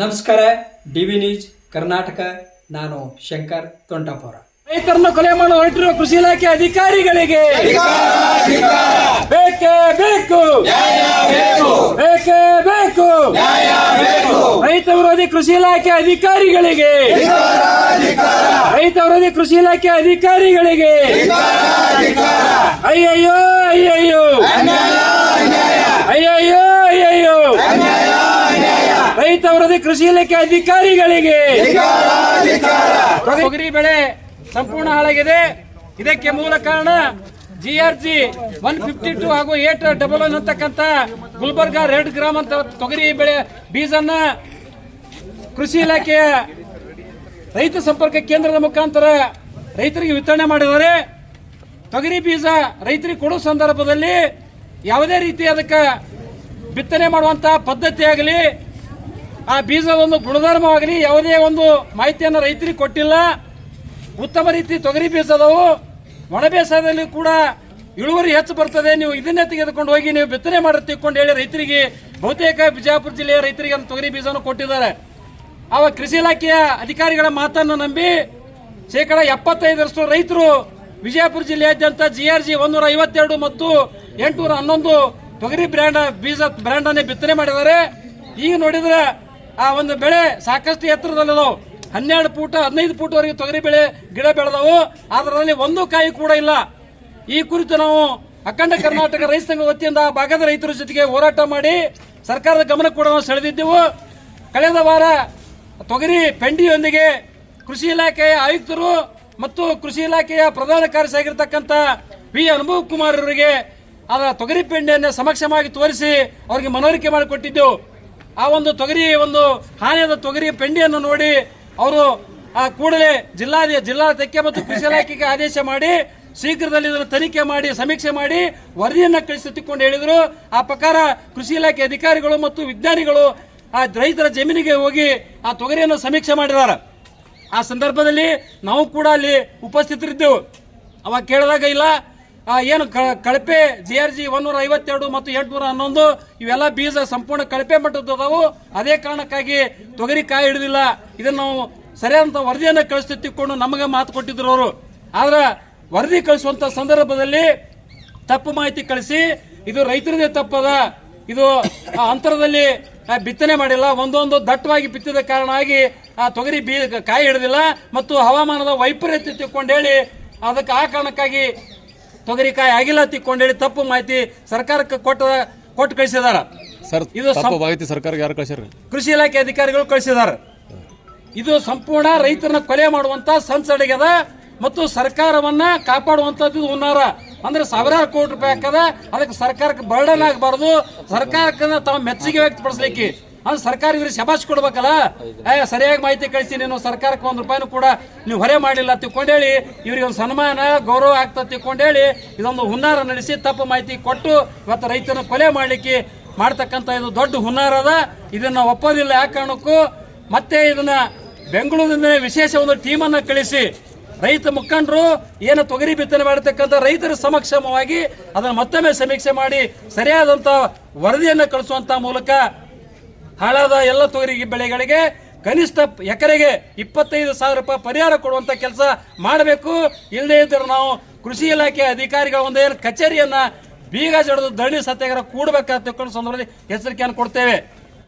ನಮಸ್ಕಾರ D V news, Karnataka. ನಾನು ಶಂಕರ್ ತೊಂಟಾಪುರ. ರೈತರನ್ನು ಕೊಲೆ ಮಾಡಲು ಹೊರಟಿರುವ ಕೃಷಿ ಇಲಾಖೆ ಅಧಿಕಾರಿಗಳಿಗೆ ಬೇಕೇ ಬೇಕು. ಬೇಕೇ ಬೇಕು. ರೈತ ವಿರೋಧಿ ಕೃಷಿ ಇಲಾಖೆ ಅಧಿಕಾರಿಗಳಿಗೆ ರೈತ ವಿರೋಧಿ ಕೃಷಿ ಇಲಾಖೆ ಅಧಿಕಾರಿಗಳಿಗೆ. ಅಯ್ಯಯ್ಯೋ ಅಯ್ಯಯ್ಯೋ ಅಯ್ಯಯ್ಯೋ ಅಯ್ಯಯ್ಯೋ ರೈತ ಕೃಷಿ ಇಲಾಖೆ ಅಧಿಕಾರಿಗಳಿಗೆ ತೊಗರಿ ಬೆಳೆ ಸಂಪೂರ್ಣ ಹಾಳಾಗಿದೆ. ಇದಕ್ಕೆ ಮೂಲ ಕಾರಣ G R G one fifty two ಹಾಗೂ ಏಟ್ ಡಬಲ್ ಒನ್ ಅಂತಕ್ಕಂಥ ಗುಲ್ಬರ್ಗಾ ರೆಡ್ ಗ್ರಾಮ್ ಅಂತ ತೊಗರಿ ಬೆಳೆ ಬೀಜನ್ನ ಕೃಷಿ ಇಲಾಖೆಯ ರೈತ ಸಂಪರ್ಕ ಕೇಂದ್ರದ ಮುಖಾಂತರ ರೈತರಿಗೆ ವಿತರಣೆ ಮಾಡಿದ್ದಾರೆ. ತೊಗರಿ ಬೀಜ ರೈತರಿಗೆ ಕೊಡೋ ಸಂದರ್ಭದಲ್ಲಿ ಯಾವುದೇ ರೀತಿ ಅದಕ್ಕೆ ಬಿತ್ತನೆ ಮಾಡುವಂತಹ ಪದ್ಧತಿ ಆಗಲಿ ಆ ಬೀಜದ ಒಂದು ಗುಣಧರ್ಮವಾಗಲಿ, ಯಾವುದೇ ಒಂದು ಮಾಹಿತಿಯನ್ನು ರೈತರಿಗೆ ಕೊಟ್ಟಿಲ್ಲ. ಉತ್ತಮ ರೀತಿ ತೊಗರಿ ಬೀಜ ಅದಾವು ಒಣ ಬೇಸಾಯದಲ್ಲಿ ಕೂಡ ಇಳುವರಿ ಹೆಚ್ಚು ಬರ್ತದೆ. ನೀವು ಇದನ್ನೇ ತೆಗೆದುಕೊಂಡು ಹೋಗಿ, ನೀವು ಬಿತ್ತನೆ ಮಾಡಿ ತಿಳ್ಕೊಂಡು ಹೇಳಿ ರೈತರಿಗೆ, ಬಹುತೇಕ ಬಿಜಾಪುರ ಜಿಲ್ಲೆಯ ರೈತರಿಗೆ ಅದನ್ನು ತೊಗರಿ ಬೀಜವನ್ನು ಕೊಟ್ಟಿದ್ದಾರೆ. ಅವ ಕೃಷಿ ಇಲಾಖೆಯ ಅಧಿಕಾರಿಗಳ ಮಾತನ್ನು ನಂಬಿ, ಶೇಕಡ ಎಪ್ಪತ್ತೈದರಷ್ಟು ರೈತರು ವಿಜಯಪುರ ಜಿಲ್ಲೆಯಾದ್ಯಂತ ಜಿ ಆರ್ ಜಿ ಒಂದೂರ ಐವತ್ತೆರಡು ಮತ್ತು ಎಂಟುನೂರ ಹನ್ನೊಂದು ತೊಗರಿ ಬ್ರ್ಯಾಂಡ್ ಬೀಜ ಬ್ರ್ಯಾಂಡನ್ನೇ ಬಿತ್ತನೆ ಮಾಡಿದ್ದಾರೆ. ಈಗ ನೋಡಿದ್ರೆ ಆ ಒಂದು ಬೆಳೆ ಸಾಕಷ್ಟು ಎತ್ತರದಲ್ಲಿದಾವು. ಹನ್ನೆರಡು ಫೂಟ್ ಹದಿನೈದು ಫೂಟ್ವರೆಗೆ ತೊಗರಿ ಬೆಳೆ, ಗಿಡ ಬೆಳೆದವು. ಅದರಲ್ಲಿ ಒಂದು ಕಾಯಿ ಕೂಡ ಇಲ್ಲ. ಈ ಕುರಿತು ನಾವು ಅಖಂಡ ಕರ್ನಾಟಕ ರೈತ ಸಂಘ ವತಿಯಿಂದ ಭಾಗದ ರೈತರ ಜೊತೆಗೆ ಹೋರಾಟ ಮಾಡಿ ಸರ್ಕಾರದ ಗಮನ ಕೂಡ ನಾವು ಸೆಳೆದಿದ್ದೆವು. ಕಳೆದ ವಾರ ತೊಗರಿ ಪೆಂಡಿಯೊಂದಿಗೆ ಕೃಷಿ ಇಲಾಖೆಯ ಆಯುಕ್ತರು ಮತ್ತು ಕೃಷಿ ಇಲಾಖೆಯ ಪ್ರಧಾನ ಕಾರ್ಯದರ್ಶಿ ಆಗಿರ್ತಕ್ಕಂಥ ವಿ ಅನುಭವ್ ಕುಮಾರ್ ಅವರಿಗೆ ಅದರ ತೊಗರಿ ಪೆಂಡಿಯನ್ನು ಸಮಕ್ಷಮವಾಗಿ ತೋರಿಸಿ ಅವರಿಗೆ ಮನವರಿಕೆ ಮಾಡಿಕೊಟ್ಟಿದ್ದೆವು. ಆ ಒಂದು ತೊಗರಿ, ಒಂದು ಹಾನಿಯಾದ ತೊಗರಿ ಪೆಂಡಿಯನ್ನು ನೋಡಿ ಅವರು ಆ ಕೂಡಲೇ ಜಿಲ್ಲಾ ಜಿಲ್ಲಾ ತೆಕ್ಕೆ ಮತ್ತು ಕೃಷಿ ಇಲಾಖೆಗೆ ಆದೇಶ ಮಾಡಿ, ಶೀಘ್ರದಲ್ಲಿ ಇದನ್ನು ತನಿಖೆ ಮಾಡಿ, ಸಮೀಕ್ಷೆ ಮಾಡಿ, ವರದಿಯನ್ನು ಕಳಿಸುತ್ತಿಕೊಂಡು ಹೇಳಿದರು. ಆ ಪ್ರಕಾರ ಕೃಷಿ ಇಲಾಖೆ ಅಧಿಕಾರಿಗಳು ಮತ್ತು ವಿಜ್ಞಾನಿಗಳು ಆ ರೈತರ ಜಮೀನಿಗೆ ಹೋಗಿ ಆ ತೊಗರಿಯನ್ನು ಸಮೀಕ್ಷೆ ಮಾಡಿದ್ದಾರೆ. ಆ ಸಂದರ್ಭದಲ್ಲಿ ನಾವು ಕೂಡ ಅಲ್ಲಿ ಉಪಸ್ಥಿತರಿದ್ದೆವು. ಅವಾಗ ಕೇಳಿದಾಗ, ಇಲ್ಲ ಏನು ಕ- ಕಳಪೆ ಜಿ ಆರ್ ಜಿ ಒನ್ನೂರ ಐವತ್ತೆರಡು ಮತ್ತು ಎಂಟುನೂರ ಹನ್ನೊಂದು ಇವೆಲ್ಲ ಬೀಜ ಸಂಪೂರ್ಣ ಕಳಪೆ ಮಟ್ಟದ್ದು ಅದಾವು. ಅದೇ ಕಾರಣಕ್ಕಾಗಿ ತೊಗರಿ ಕಾಯಿ ಹಿಡಿದಿಲ್ಲ. ಇದನ್ನು ನಾವು ಸರಿಯಾದಂಥ ವರದಿಯನ್ನು ಕಳಿಸ್ತಿ ತಿಳ್ಕೊಂಡು ನಮಗೆ ಮಾತು ಕೊಟ್ಟಿದ್ರು ಅವರು. ಆದ್ರೆ ವರದಿ ಕಳಿಸುವಂತ ಸಂದರ್ಭದಲ್ಲಿ ತಪ್ಪು ಮಾಹಿತಿ ಕಳಿಸಿ, ಇದು ರೈತರದೇ ತಪ್ಪದ, ಇದು ಆ ಅಂತರದಲ್ಲಿ ಬಿತ್ತನೆ ಮಾಡಿಲ್ಲ. ಒಂದೊಂದು ದಟ್ಟವಾಗಿ ಬಿತ್ತಿದ ಕಾರಣ ಆಗಿ ಆ ತೊಗರಿ ಬೀ ಕಾಯಿ ಹಿಡಿದಿಲ್ಲ. ಮತ್ತು ಹವಾಮಾನದ ವೈಪರೀತ್ಯ ತಿಳ್ಕೊಂಡು ಹೇಳಿ, ಅದಕ್ಕೆ ಆ ಕಾರಣಕ್ಕಾಗಿ ತೊಗರಿಕಾಯಿ ಆಗಿಲ್ಲ ತಿಕ್ಕೊಂಡು ಹೇಳಿ ತಪ್ಪು ಮಾಹಿತಿ ಸರ್ಕಾರಕ್ಕೆ ಕೊಟ್ಟ ಕೊಟ್ಟು ಕಳಿಸಿದಾರ. ಸರ್ ಇದು ತಪ್ಪು ಮಾಹಿತಿ ಸರ್ಕಾರಕ್ಕೆ ಯಾರು ಕಳಿಸ್ಯಾರ? ಕೃಷಿ ಇಲಾಖೆ ಅಧಿಕಾರಿಗಳು ಕಳಿಸಿದಾರ. ಇದು ಸಂಪೂರ್ಣ ರೈತರನ್ನ ಕೊಲೆ ಮಾಡುವಂತ ಸಂಸಡಿಗೆದ ಮತ್ತು ಸರ್ಕಾರವನ್ನ ಕಾಪಾಡುವಂತದ್ದು ಹುನ್ನಾರ. ಅಂದ್ರೆ ಸಾವಿರಾರು ಕೋಟಿ ರೂಪಾಯಿ ಹಾಕದ ಅದಕ್ಕೆ ಸರ್ಕಾರಕ್ಕೆ ಬರ್ಡನ್ ಆಗಬಾರ್ದು. ಸರ್ಕಾರಕ್ಕೆ ತಾವು ಮೆಚ್ಚುಗೆ ವ್ಯಕ್ತಪಡಿಸ್ಲಿಕ್ಕೆ. ಅಂದ್ರೆ ಸರ್ಕಾರ ಇವ್ರಿಗೆ ಶಬಾಷ್ ಕೊಡ್ಬೇಕಲ್ಲ? ಏ ಸರಿಯಾಗಿ ಮಾಹಿತಿ ಕಳಿಸಿ ನೀನು ಸರ್ಕಾರಕ್ಕೆ ಒಂದು ರೂಪಾಯಿನೂ ಕೂಡ ನೀವು ಹೊರೆ ಮಾಡಿಲ್ಲ ತಿಳ್ಕೊಂಡೇಳಿ. ಇವ್ರಿಗೆ ಒಂದು ಸನ್ಮಾನ ಗೌರವ ಆಗ್ತದೆ ತಿಳ್ಕೊಂಡೇಳಿ ಇದೊಂದು ಹುನ್ನಾರ ನಡೆಸಿ ತಪ್ಪು ಮಾಹಿತಿ ಕೊಟ್ಟು ಇವತ್ತು ರೈತನ ಕೊಲೆ ಮಾಡಲಿಕ್ಕೆ ಮಾಡ್ತಕ್ಕಂಥ ಇದು ದೊಡ್ಡ ಹುನ್ನಾರ ಅದ. ಇದನ್ನು ಒಪ್ಪೋದಿಲ್ಲ. ಯಾವ ಕಾರಣಕ್ಕೂ ಮತ್ತೆ ಇದನ್ನ ಬೆಂಗಳೂರಿನ ವಿಶೇಷ ಒಂದು ಟೀಮನ್ನು ಕಳಿಸಿ ರೈತ ಮುಖಂಡರು ಏನು ತೊಗರಿ ಬಿತ್ತನೆ ಮಾಡತಕ್ಕಂಥ ರೈತರ ಸಮಕ್ಷಮವಾಗಿ ಅದನ್ನು ಮತ್ತೊಮ್ಮೆ ಸಮೀಕ್ಷೆ ಮಾಡಿ ಸರಿಯಾದಂಥ ವರದಿಯನ್ನು ಕಳಿಸುವಂತ ಮೂಲಕ ಹಾಳಾದ ಎಲ್ಲ ತೊಗರಿ ಬೆಳೆಗಳಿಗೆ ಕನಿಷ್ಠ ಎಕರೆಗೆ ಇಪ್ಪತ್ತೈದು ಸಾವಿರ ರೂಪಾಯಿ ಪರಿಹಾರ ಕೊಡುವಂತ ಕೆಲಸ ಮಾಡಬೇಕು. ಇಲ್ಲದೇ ಇದ್ದರೆ ನಾವು ಕೃಷಿ ಇಲಾಖೆ ಅಧಿಕಾರಿಗಳ ಒಂದು ಏನು ಕಚೇರಿಯನ್ನ ಬೀಗ ಜಡಿದು ಧರಣಿ ಸತ್ಯಾಗ್ರಹ ಕೂಡಬೇಕಾದ ಸಂದರ್ಭದಲ್ಲಿ ಎಚ್ಚರಿಕೆಯನ್ನು ಕೊಡ್ತೇವೆ.